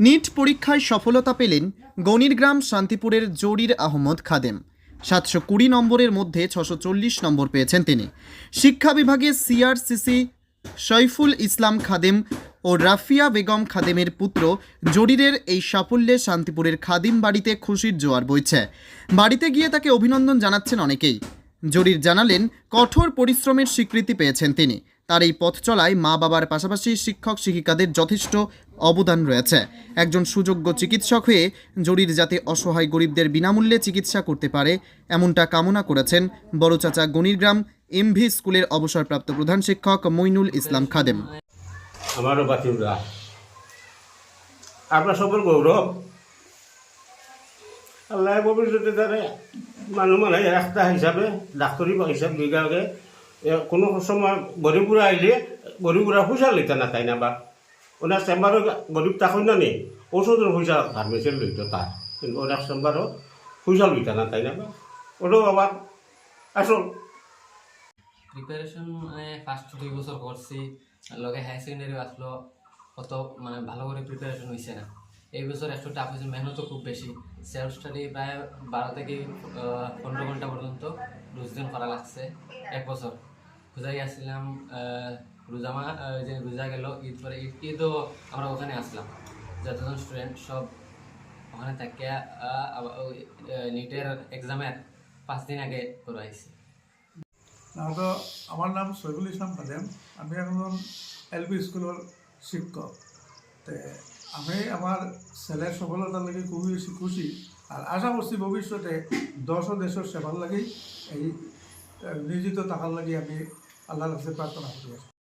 NEET পরীক্ষায় সফলতা পেলেন গণিরগ্রাম শান্তিপুরের জরির আহমদ খাদেম। সাতশো কুড়ি নম্বরের মধ্যে ছশো চল্লিশ নম্বর পেয়েছেন তিনি। শিক্ষা বিভাগে সিআরসিসি শৈফুল ইসলাম খাদেম ও রাফিয়া বেগম খাদেমের পুত্র জরিরের এই সাফল্যে শান্তিপুরের খাদিম বাড়িতে খুশির জোয়ার বইছে। বাড়িতে গিয়ে তাকে অভিনন্দন জানাচ্ছেন অনেকেই। জরির জানালেন, কঠোর পরিশ্রমের স্বীকৃতি পেয়েছেন তিনি। তার এই পথ চলায় মা বাবার পাশাপাশি শিক্ষক শিক্ষিকাদের যথেষ্ট অবদান রয়েছে। একজন সুযোগ্য চিকিৎসক হয়ে জরির যাতে অসহায় গরিবদের বিনামূল্যে চিকিৎসা করতে পারে, এমনটা কামনা করেছেন বড় চাচা গণিরগ্রাম এমভি স্কুলের অবসরপ্রাপ্ত প্রধান শিক্ষক মইনুল ইসলাম খাদেম। আমারও আপনার গৌরব। আল্লাহ ভবিষ্যতে তারে মানুহ মানে রাস্তা হিসাবে, ডাক্তরি হিসাব এ কোনো সময় গরিবুরা আইলে গরিবুরা পয়সা লইতে না তাই না বা ওনার চেম্বারও গরিব তখন না নেই ওষুধের পয়সা ফার্মেসির লইত তার কিন্তু ওনার চেম্বারও পয়সা লইতে না তাই না বা ওটাও আবার আসল। প্রিপারেশন মানে ফার্স্ট দুই বছর করছি লগে হায়ার সেকেন্ডারি আসলো অত মানে ভালো করে প্রিপারেশন হয়েছে না। এই বছর একটু টাফ হয়েছে মেহনতও খুব বেশি সেলফ স্টাডি প্রায় বারো থেকে পনেরো ঘণ্টা পর্যন্ত রোজ দিন করা লাগছে, এক বছর রোজাই আসছিলাম আহ, রোজা যে রোজা গেল ঈদ পরে ঈদ ঈদও আমরা ওখানে আসলাম। যতজন স্টুডেন্ট সব ওখানে থাকে নিটের এক্সামের পাঁচ দিন আগে করে আইছি। তো আমার নাম শহীদুল ইসলাম খাদেম। আমি একজন এলপি স্কুলের শিক্ষক। তে আমি আমার ছেলের সফলতার লাগে খুবই খুশি। আর আশা করছি ভবিষ্যতে দশ দেশের সেবার লাগে এই নিয়োজিত থাকার লাগে আমি আল্লাহর কাছে প্রার্থনা করি।